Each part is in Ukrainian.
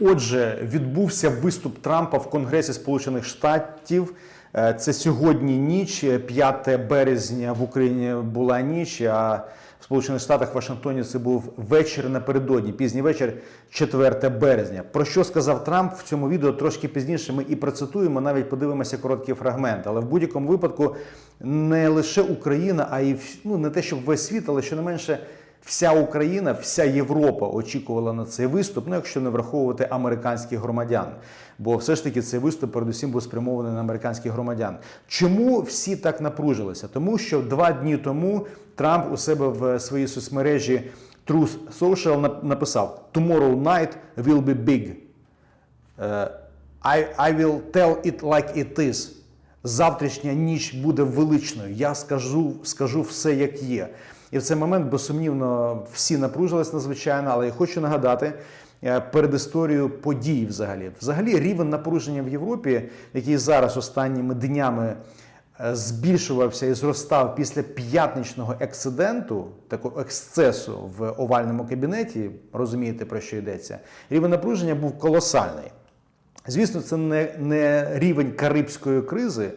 Отже, відбувся виступ Трампа в Конгресі Сполучених Штатів. Е, Це сьогодні ніч, е, 5 березня в Україні була ніч. А в Сполучених Штатах Вашингтоні це був вечір напередодні, пізній вечір, 4 березня. Про що сказав Трамп в цьому відео трошки пізніше? Ми і процитуємо, навіть подивимося короткий фрагмент. Але в будь-якому випадку не лише Україна, а й ну не те, щоб весь світ, але що не менше. Вся Україна, вся Європа очікувала на цей виступ, ну якщо не враховувати американських громадян. Бо все ж таки цей виступ передусім був спрямований на американських громадян. Чому всі так напружилися? Тому що два дні тому Трамп у себе в своїй соцмережі Truth Social написав Tomorrow night will be big. Е, I, I will tell it like it is. Завтрашня ніч буде величною. Я скажу, скажу все, як є. І в цей момент, безсумнівно, всі напружились надзвичайно, але я хочу нагадати е, перед історією подій взагалі. Взагалі, рівень напруження в Європі, який зараз останніми днями е, збільшувався і зростав після п'ятничного ексциденту, такого ексцесу в овальному кабінеті, розумієте про що йдеться, рівень напруження був колосальний. Звісно, це не, не рівень карибської кризи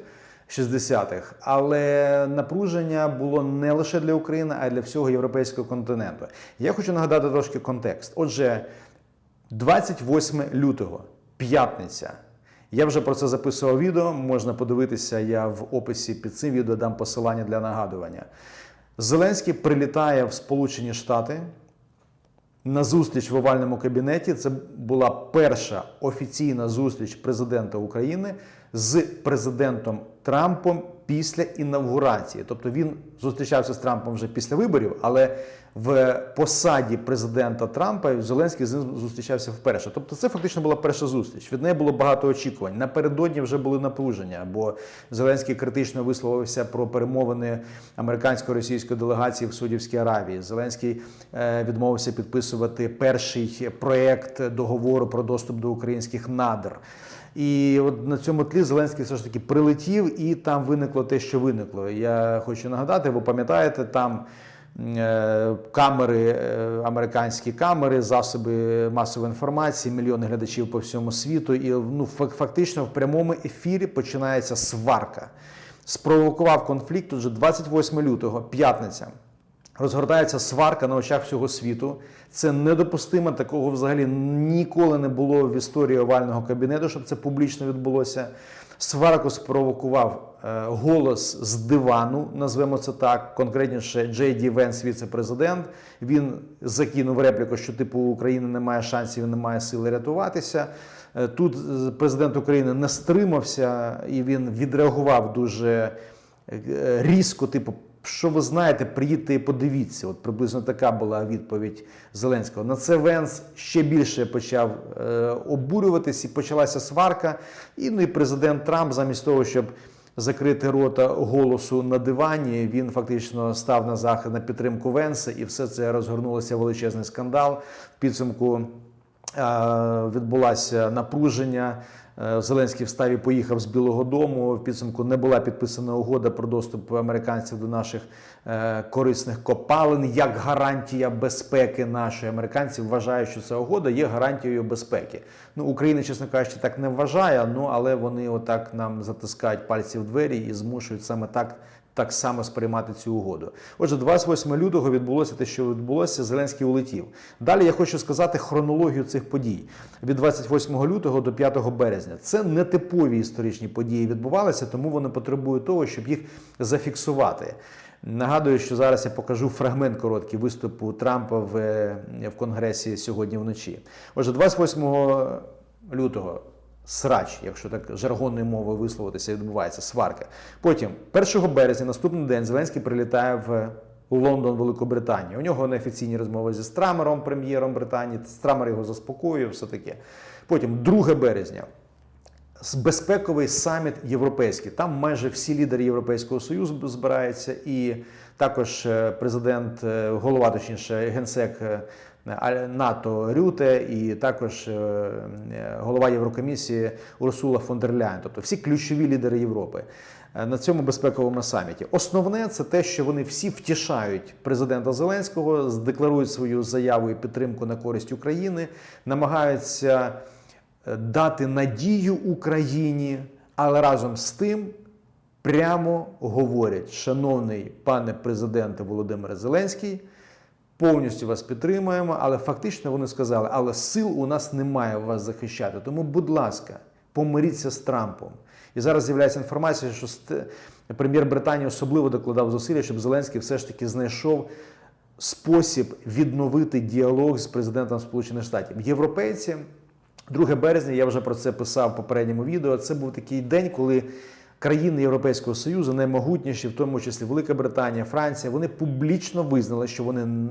60-х, але напруження було не лише для України, а й для всього європейського континенту. Я хочу нагадати трошки контекст. Отже, 28 лютого, п'ятниця. Я вже про це записував відео. Можна подивитися. Я в описі під цим відео дам посилання для нагадування. Зеленський прилітає в Сполучені Штати на зустріч в овальному кабінеті. Це була перша офіційна зустріч президента України з президентом Трампом після інавгурації. Тобто він зустрічався з Трампом вже після виборів, але в посаді президента Трампа Зеленський з ним зустрічався вперше. Тобто, це фактично була перша зустріч. Від неї було багато очікувань. Напередодні вже були напруження, бо Зеленський критично висловився про перемовини американсько-російської делегації в Саудівській Аравії. Зеленський е, відмовився підписувати перший проєкт договору про доступ до українських надр. І от на цьому тлі Зеленський все ж таки прилетів, і там виникло те, що виникло. Я хочу нагадати, ви пам'ятаєте, там е, камери, е, американські камери, засоби масової інформації, мільйони глядачів по всьому світу. І ну, фак- фактично в прямому ефірі починається сварка. Спровокував конфлікт уже 28 лютого, п'ятниця. Розгортається сварка на очах всього світу. Це недопустимо. Такого взагалі ніколи не було в історії овального кабінету, щоб це публічно відбулося. Сварку спровокував е, голос з дивану, назвемо це так. Конкретніше, Джей Ді Венс, віце-президент. Він закинув репліку, що типу України немає шансів, немає сили рятуватися. Е, Тут е, президент України не стримався і він відреагував дуже різко, типу. Що ви знаєте, приїдьте і подивіться. От приблизно така була відповідь Зеленського. На це Венс ще більше почав е, обурюватись і почалася сварка. І ну і президент Трамп, замість того, щоб закрити рота голосу на дивані, він фактично став на захід на підтримку Венса, і все це розгорнулося величезний скандал. В підсумку е, відбулося напруження. Е, Зеленський в і поїхав з Білого Дому. В підсумку не була підписана угода про доступ американців до наших е, корисних копалин як гарантія безпеки нашої. Американці вважають, що ця угода є гарантією безпеки. Ну, Україна, чесно кажучи, так не вважає. Ну але вони отак нам затискають пальці в двері і змушують саме так так само сприймати цю угоду. Отже, 28 лютого відбулося те, що відбулося. Зеленський улетів. Далі я хочу сказати хронологію цих подій від 28 лютого до 5 березня. Це не типові історичні події відбувалися, тому вони потребують того, щоб їх зафіксувати. Нагадую, що зараз я покажу фрагмент короткий виступу Трампа в, в Конгресі сьогодні вночі. Отже, 28 лютого срач, якщо так жаргонною мовою висловитися, відбувається сварка. Потім, 1 березня, наступний день, Зеленський прилітає в Лондон, Великобританію. У нього неофіційні розмови зі Страмером, прем'єром Британії. Страмер його заспокоює, все таке. Потім, 2 березня. Безпековий саміт європейський. Там майже всі лідери Європейського Союзу збираються, і також е, президент, е, голова, точніше, генсек е, НАТО Рюте і також голова Єврокомісії Урсула фон дер Ляйн, тобто всі ключові лідери Європи на цьому безпековому саміті. Основне це те, що вони всі втішають президента Зеленського, декларують свою заяву і підтримку на користь України, намагаються дати надію Україні, але разом з тим прямо говорять, шановний пане президенте Володимире Зеленський, повністю вас підтримуємо, але фактично вони сказали, але сил у нас немає вас захищати. Тому, будь ласка, помиріться з Трампом. І зараз з'являється інформація, що прем'єр Британії особливо докладав зусилля, щоб Зеленський все ж таки знайшов спосіб відновити діалог з президентом Сполучених Штатів. Європейці 2 березня, я вже про це писав в попередньому відео. Це був такий день, коли країни Європейського Союзу, наймогутніші, в тому числі Велика Британія, Франція, вони публічно визнали, що вони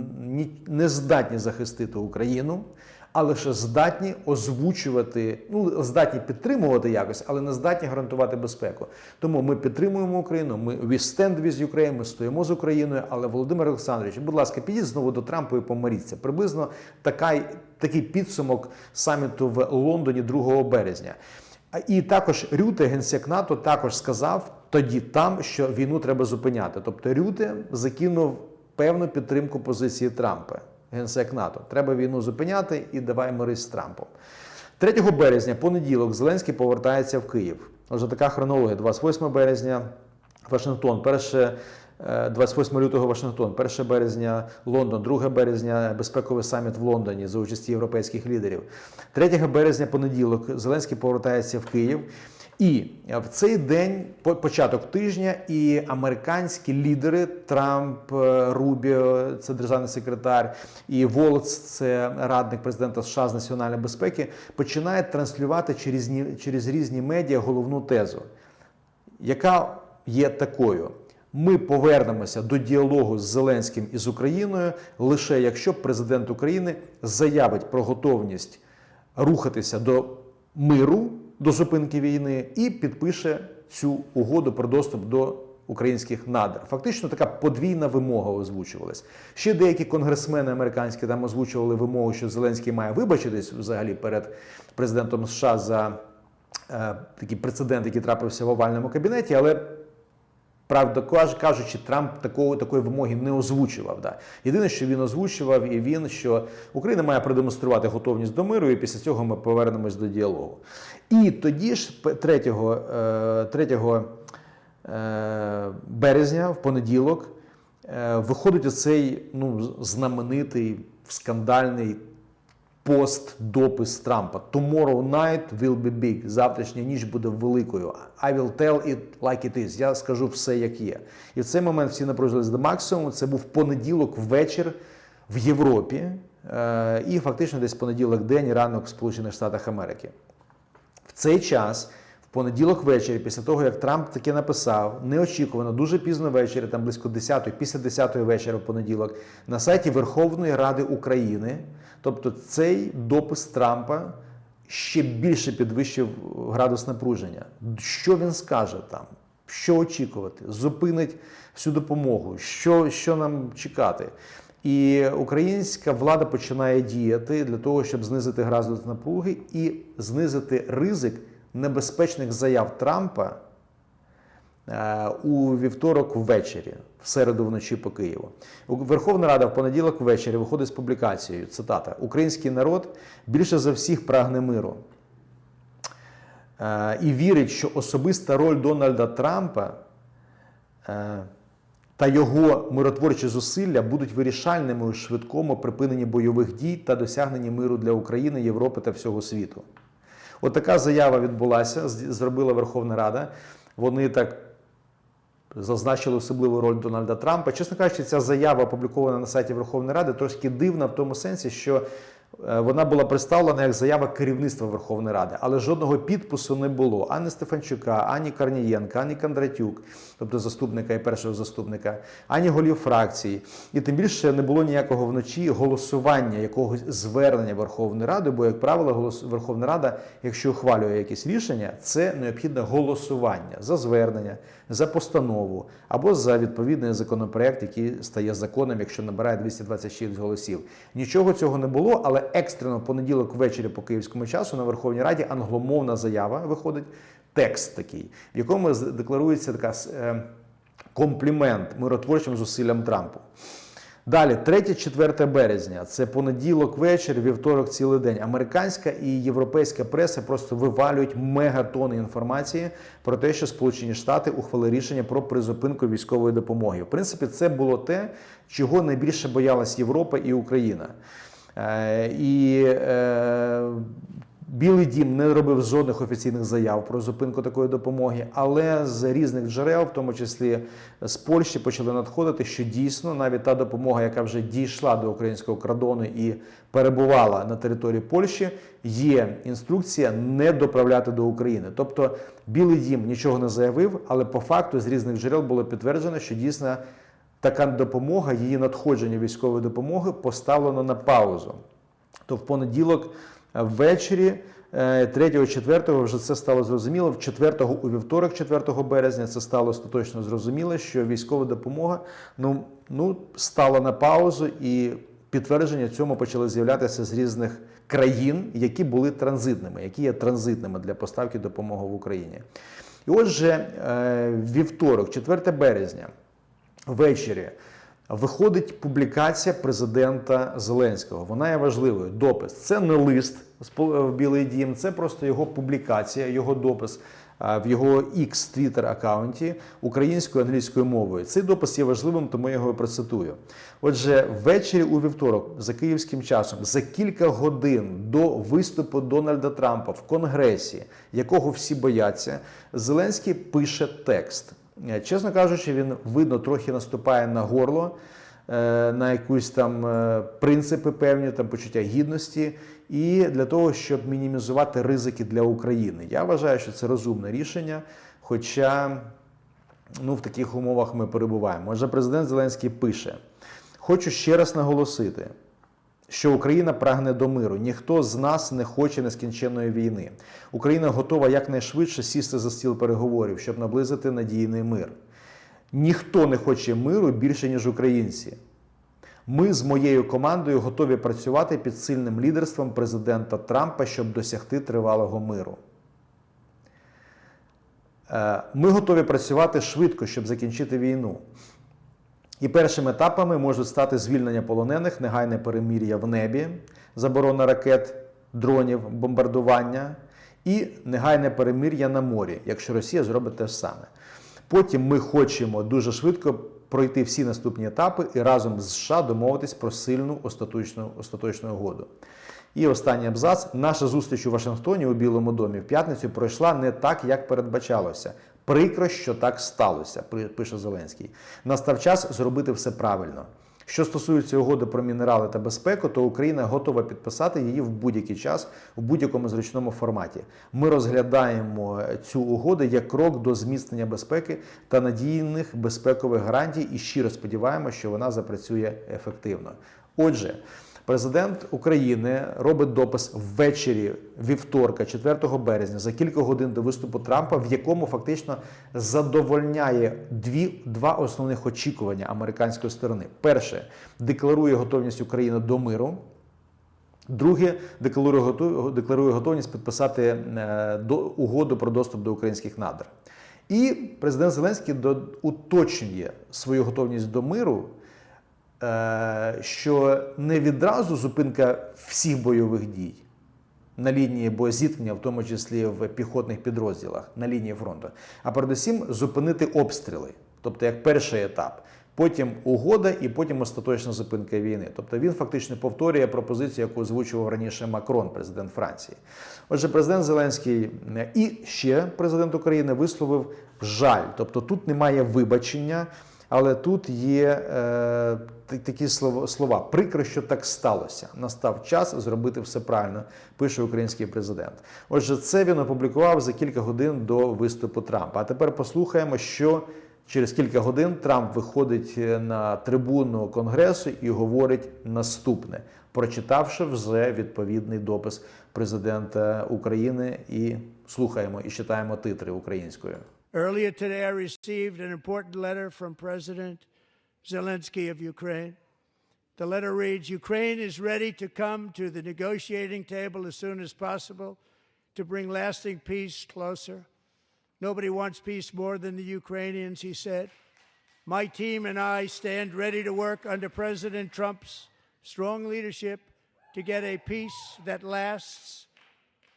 не здатні захистити Україну, а лише здатні озвучувати, ну здатні підтримувати якось, але не здатні гарантувати безпеку. Тому ми підтримуємо Україну. Ми we stand with Ukraine, ми стоїмо з Україною. Але Володимир Олександрович, будь ласка, підіть знову до Трампа і помиріться. Приблизно така, такий підсумок саміту в Лондоні 2 березня. І також Рюте, генсек НАТО, також сказав тоді там, що війну треба зупиняти. Тобто Рюте закинув певну підтримку позиції Трампа, генсек НАТО. Треба війну зупиняти і давай мирись з Трампом. 3 березня, понеділок, Зеленський повертається в Київ. Отже, така хронологія: 28 березня, Вашингтон, перше. Е, 28 лютого Вашингтон, 1 березня Лондон, 2 березня безпековий саміт в Лондоні за участі європейських лідерів. 3 березня понеділок Зеленський повертається в Київ. І в цей день, по- початок тижня, і американські лідери Трамп, е, Рубіо, це державний секретар, і Волц, це радник президента США з національної безпеки, починають транслювати через, через різні медіа головну тезу яка є такою. Ми повернемося до діалогу з Зеленським і з Україною лише якщо президент України заявить про готовність рухатися до миру, до зупинки війни і підпише цю угоду про доступ до українських надр. Фактично така подвійна вимога озвучувалась. Ще деякі конгресмени американські там озвучували вимогу, що Зеленський має вибачитись взагалі перед президентом США за е, такий прецедент, який трапився в овальному кабінеті, але. Правда кажучи, Трамп такого такої вимоги не озвучував. Да. Єдине, що він озвучував, і він, що Україна має продемонструвати готовність до миру, і після цього ми повернемось до діалогу. І тоді ж, 3, е, 3 е, березня, в понеділок, е, виходить оцей ну, знаменитий скандальний пост допис Трампа. Tomorrow night will be big. Завтрашня ніч буде великою. I will tell it like it is. Я скажу все як є. І в цей момент всі напружились до максимуму. Це був понеділок вечір в Європі. е, І фактично десь понеділок день, ранок в Сполучених Штатах Америки. В цей час, понеділок ввечері, після того, як Трамп таке написав, неочікувано, дуже пізно ввечері, там близько 10-ї, після 10-ї вечора в понеділок, на сайті Верховної Ради України, тобто цей допис Трампа ще більше підвищив градус напруження. Що він скаже там? Що очікувати? Зупинить всю допомогу, що, що нам чекати? І українська влада починає діяти для того, щоб знизити градус напруги і знизити ризик небезпечних заяв Трампа е, у вівторок ввечері, в середу вночі по Києву. Верховна Рада в понеділок ввечері виходить з публікацією. Цитата: Український народ більше за всіх прагне миру. Е, І вірить, що особиста роль Дональда Трампа е, та його миротворчі зусилля будуть вирішальними у швидкому припиненні бойових дій та досягненні миру для України, Європи та всього світу. От така заява відбулася, зробила Верховна Рада. Вони так зазначили особливу роль Дональда Трампа. Чесно кажучи, ця заява опублікована на сайті Верховної Ради трошки дивна в тому сенсі, що Вона була представлена як заява керівництва Верховної Ради, але жодного підпису не було ані Стефанчука, ані Корнієнка, ані Кондратюк, тобто заступника і першого заступника, ані голів фракцій. І тим більше не було ніякого вночі голосування якогось звернення Верховної Ради, бо, як правило, Верховна Рада, якщо ухвалює якісь рішення, це необхідне голосування за звернення, за постанову або за відповідний законопроект, який стає законом, якщо набирає 226 голосів. Нічого цього не було, але екстрено понеділок ввечері по київському часу на Верховній Раді англомовна заява виходить. Текст такий, в якому декларується така е, комплімент миротворчим зусиллям Трампу. Далі, 3-4 березня, це понеділок вечір, вівторок, цілий день. Американська і європейська преса просто вивалюють мегатони інформації про те, що Сполучені Штати ухвалили рішення про призупинку військової допомоги. В принципі, це було те, чого найбільше боялась Європа і Україна. Е, І е, Білий дім не робив жодних офіційних заяв про зупинку такої допомоги, але з різних джерел, в тому числі з Польщі, почали надходити, що дійсно навіть та допомога, яка вже дійшла до українського кордону і перебувала на території Польщі, є інструкція не доправляти до України. Тобто Білий дім нічого не заявив, але по факту з різних джерел було підтверджено, що дійсно така допомога, її надходження військової допомоги поставлено на паузу. То в понеділок е, ввечері 3-4 вже це стало зрозуміло. В 4-го у вівторок, 4 березня, це стало остаточно зрозуміло, що військова допомога ну, ну, стала на паузу, і підтвердження цьому почали з'являтися з різних країн, які були транзитними, які є транзитними для поставки допомоги в Україні. І отже, е, вівторок, 4 березня, ввечері виходить публікація президента Зеленського. Вона є важливою. Допис. Це не лист в Білий Дім, це просто його публікація, його допис в його X Twitter аккаунті українською англійською мовою. Цей допис є важливим, тому я його процитую. Отже, ввечері у вівторок, за київським часом, за кілька годин до виступу Дональда Трампа в Конгресі, якого всі бояться, Зеленський пише текст. Е, Чесно кажучи, він видно трохи наступає на горло, е, на якісь там е, принципи певні, там почуття гідності, і для того, щоб мінімізувати ризики для України. Я вважаю, що це розумне рішення. Хоча ну, в таких умовах ми перебуваємо. Отже, президент Зеленський пише: хочу ще раз наголосити. Що Україна прагне до миру. Ніхто з нас не хоче нескінченної війни. Україна готова якнайшвидше сісти за стіл переговорів, щоб наблизити надійний мир. Ніхто не хоче миру більше, ніж українці. Ми з моєю командою готові працювати під сильним лідерством президента Трампа, щоб досягти тривалого миру. Е, Ми готові працювати швидко, щоб закінчити війну. І першими етапами можуть стати звільнення полонених, негайне перемір'я в небі, заборона ракет, дронів, бомбардування і негайне перемир'я на морі, якщо Росія зробить те ж саме. Потім ми хочемо дуже швидко пройти всі наступні етапи і разом з США домовитись про сильну остаточну, остаточну угоду. І останній абзац. Наша зустріч у Вашингтоні у Білому домі в п'ятницю пройшла не так, як передбачалося. Прикро, що так сталося, пише Зеленський. Настав час зробити все правильно. Що стосується угоди про мінерали та безпеку, то Україна готова підписати її в будь-який час, в будь-якому зручному форматі. Ми розглядаємо цю угоду як крок до зміцнення безпеки та надійних безпекових гарантій, і щиро сподіваємося, що вона запрацює ефективно. Отже. Президент України робить допис ввечері вівторка, 4 березня, за кілька годин до виступу Трампа, в якому фактично задовольняє дві два основних очікування американської сторони. Перше декларує готовність України до миру. Друге, декларує декларує готовність підписати е, до, угоду про доступ до українських надр. І президент Зеленський до, уточнює свою готовність до миру, що не відразу зупинка всіх бойових дій на лінії боєзіткнення, в тому числі в піхотних підрозділах на лінії фронту, а передусім зупинити обстріли, тобто як перший етап. Потім угода і потім остаточна зупинка війни. Тобто він фактично повторює пропозицію, яку озвучував раніше Макрон, президент Франції. Отже, президент Зеленський е, і ще президент України висловив жаль. Тобто тут немає вибачення Але тут є е, такі слова. Прикро, що так сталося. Настав час зробити все правильно, пише український президент. Отже, це він опублікував за кілька годин до виступу Трампа. А тепер послухаємо, що через кілька годин Трамп виходить е, на трибуну Конгресу і говорить наступне, прочитавши вже відповідний допис президента України. І слухаємо і читаємо титри українською. Earlier today, I received an important letter from President Zelensky of Ukraine. The letter reads Ukraine is ready to come to the negotiating table as soon as possible to bring lasting peace closer. Nobody wants peace more than the Ukrainians, he said. My team and I stand ready to work under President Trump's strong leadership to get a peace that lasts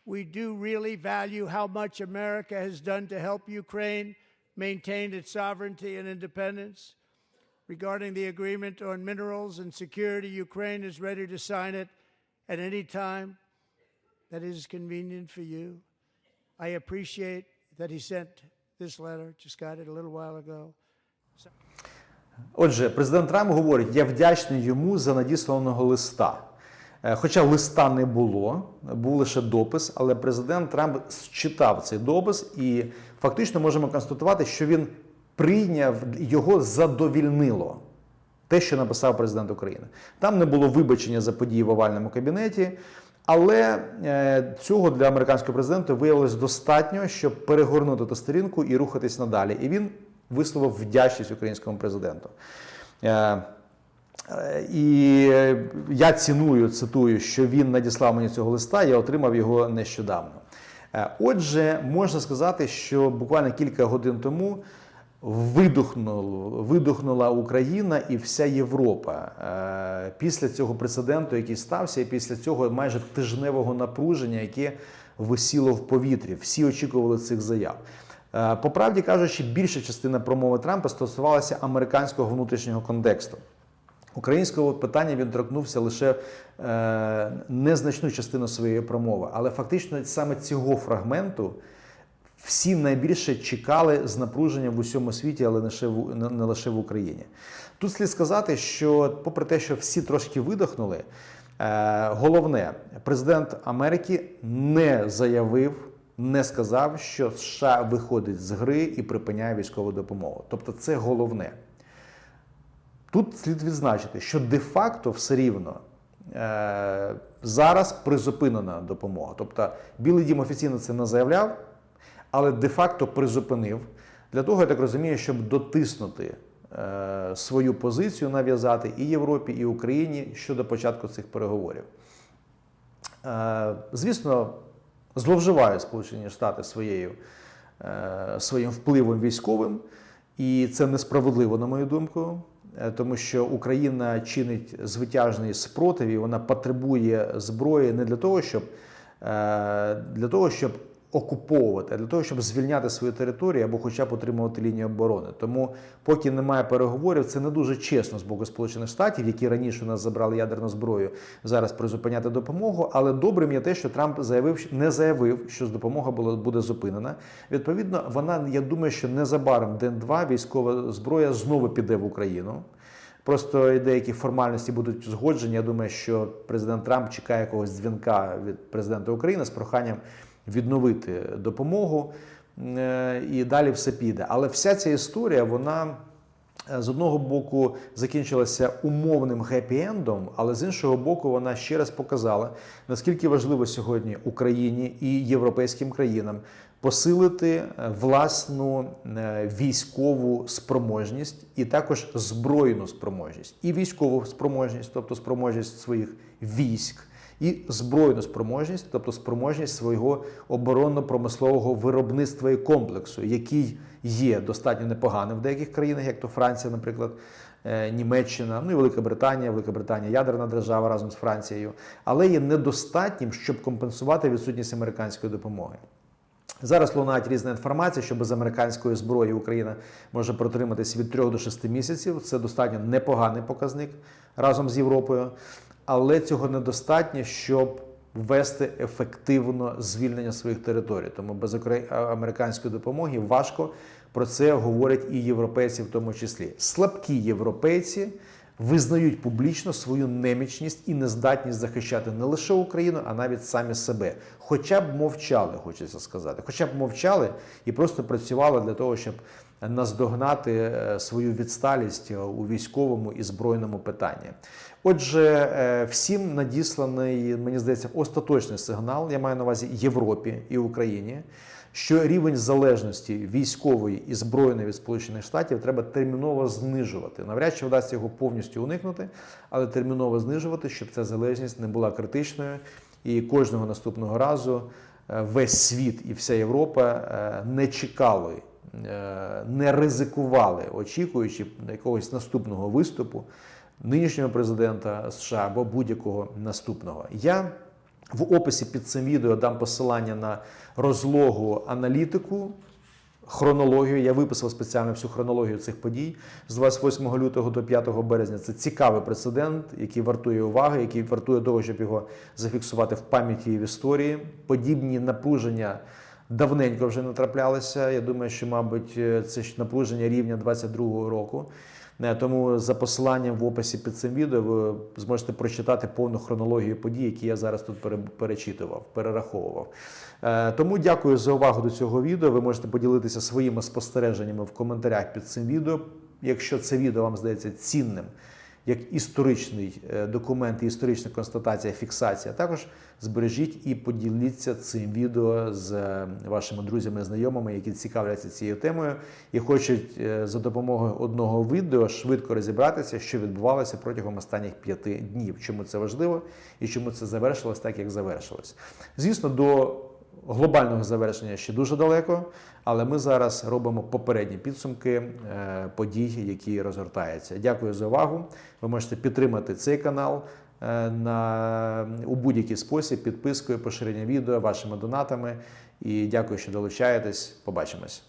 we do really value how much America has done to help Ukraine maintain its sovereignty and independence. Regarding the agreement on minerals and security, Ukraine is ready to sign it at any time that is convenient for you. I appreciate that he sent this letter, just got it a little while ago. Отже, президент Трамп говорить: я вдячний йому за надісланого листа. Е, Хоча листа не було, був лише допис, але президент Трамп читав цей допис і фактично можемо констатувати, що він прийняв його задовільнило. Те, що написав президент України. Там не було вибачення за події в овальному кабінеті, але е, цього для американського президента виявилось достатньо, щоб перегорнути ту сторінку і рухатись надалі. І він висловив вдячність українському президенту. Е, І я ціную, цитую, що він надіслав мені цього листа, я отримав його нещодавно. Е, Отже, можна сказати, що буквально кілька годин тому видухнула, видухнула Україна і вся Європа е, після цього прецеденту, який стався, і після цього майже тижневого напруження, яке висіло в повітрі. Всі очікували цих заяв. По правді кажучи, більша частина промови Трампа стосувалася американського внутрішнього контексту. Українського питання він торкнувся лише е, незначну частину своєї промови, але фактично саме цього фрагменту всі найбільше чекали з напруженням в усьому світі, але не в, не лише в Україні. Тут слід сказати, що, попри те, що всі трошки видохнули, е, головне, президент Америки не заявив, не сказав, що США виходить з гри і припиняє військову допомогу. Тобто, це головне. Тут слід відзначити, що де-факто все рівно е, зараз призупинена допомога. Тобто Білий Дім офіційно це не заявляв, але де-факто призупинив для того, я так розумію, щоб дотиснути е, свою позицію, нав'язати і Європі, і Україні щодо початку цих переговорів. Е, звісно, зловживають Сполучені Штати своєю, е, своїм впливом військовим, і це несправедливо, на мою думку. Е, Тому що Україна чинить звитяжний спротив, і вона потребує зброї не для того, щоб е, для того, щоб окуповувати, а для того, щоб звільняти свою територію або хоча б отримувати лінію оборони. Тому, поки немає переговорів, це не дуже чесно з боку Сполучених Штатів, які раніше у нас забрали ядерну зброю, зараз призупиняти допомогу. Але добрим є те, що Трамп заявив, не заявив, що допомога була буде зупинена. Відповідно, вона я думаю, що незабаром день-два військова зброя знову піде в Україну. Просто деякі формальності будуть згоджені. Я думаю, що президент Трамп чекає якогось дзвінка від президента України з проханням відновити допомогу, е, і далі все піде. Але вся ця історія, вона е, з одного боку закінчилася умовним хеппі-ендом, але з іншого боку, вона ще раз показала, наскільки важливо сьогодні Україні і європейським країнам посилити е, власну військову спроможність і також збройну спроможність, і військову спроможність, тобто спроможність своїх військ. І збройну спроможність, тобто спроможність свого оборонно-промислового виробництва і комплексу, який є достатньо непоганим в деяких країнах, як то Франція, наприклад, е, Німеччина, ну і Велика Британія, Велика Британія ядерна держава разом з Францією, але є недостатнім, щоб компенсувати відсутність американської допомоги. Зараз лунають різна інформація, що без американської зброї Україна може протриматись від 3 до 6 місяців. Це достатньо непоганий показник разом з Європою, але цього недостатньо, щоб вести ефективно звільнення своїх територій. Тому без американської допомоги важко про це говорять і європейці, в тому числі. Слабкі європейці визнають публічно свою немічність і нездатність захищати не лише Україну, а навіть самі себе. Хоча б мовчали, хочеться сказати, хоча б мовчали і просто працювали для того, щоб наздогнати е, свою відсталість е, у військовому і збройному питанні. Отже, е, всім надісланий, мені здається, остаточний сигнал. Я маю на увазі Європі і Україні. Що рівень залежності військової і збройної від Сполучених Штатів треба терміново знижувати. Навряд чи вдасться його повністю уникнути, але терміново знижувати, щоб ця залежність не була критичною. І кожного наступного разу весь світ і вся Європа не чекали, не ризикували, очікуючи якогось наступного виступу нинішнього президента США або будь-якого наступного. Я в описі під цим відео дам посилання на розлогу аналітику. Хронологію я виписав спеціально всю хронологію цих подій з 28 лютого до 5 березня. Це цікавий прецедент, який вартує уваги, який вартує того, щоб його зафіксувати в пам'яті і в історії. Подібні напруження давненько вже не траплялися. Я думаю, що, мабуть, це ж напруження рівня 22-го року. Е, Тому за посиланням в описі під цим відео ви зможете прочитати повну хронологію подій, які я зараз тут перечитував, перераховував. Е, Тому дякую за увагу до цього відео. Ви можете поділитися своїми спостереженнями в коментарях під цим відео. Якщо це відео вам здається цінним, як історичний е, документ історична констатація, фіксація, також збережіть і поділіться цим відео з е, вашими друзями, знайомими, які цікавляться цією темою і хочуть е, за допомогою одного відео швидко розібратися, що відбувалося протягом останніх п'яти днів. Чому це важливо і чому це завершилось так, як завершилось. Звісно, до глобального завершення ще дуже далеко, але ми зараз робимо попередні підсумки е, подій, які розгортаються. Дякую за увагу. Ви можете підтримати цей канал е, на, у будь-який спосіб, підпискою, поширенням відео, вашими донатами. І дякую, що долучаєтесь. Побачимось.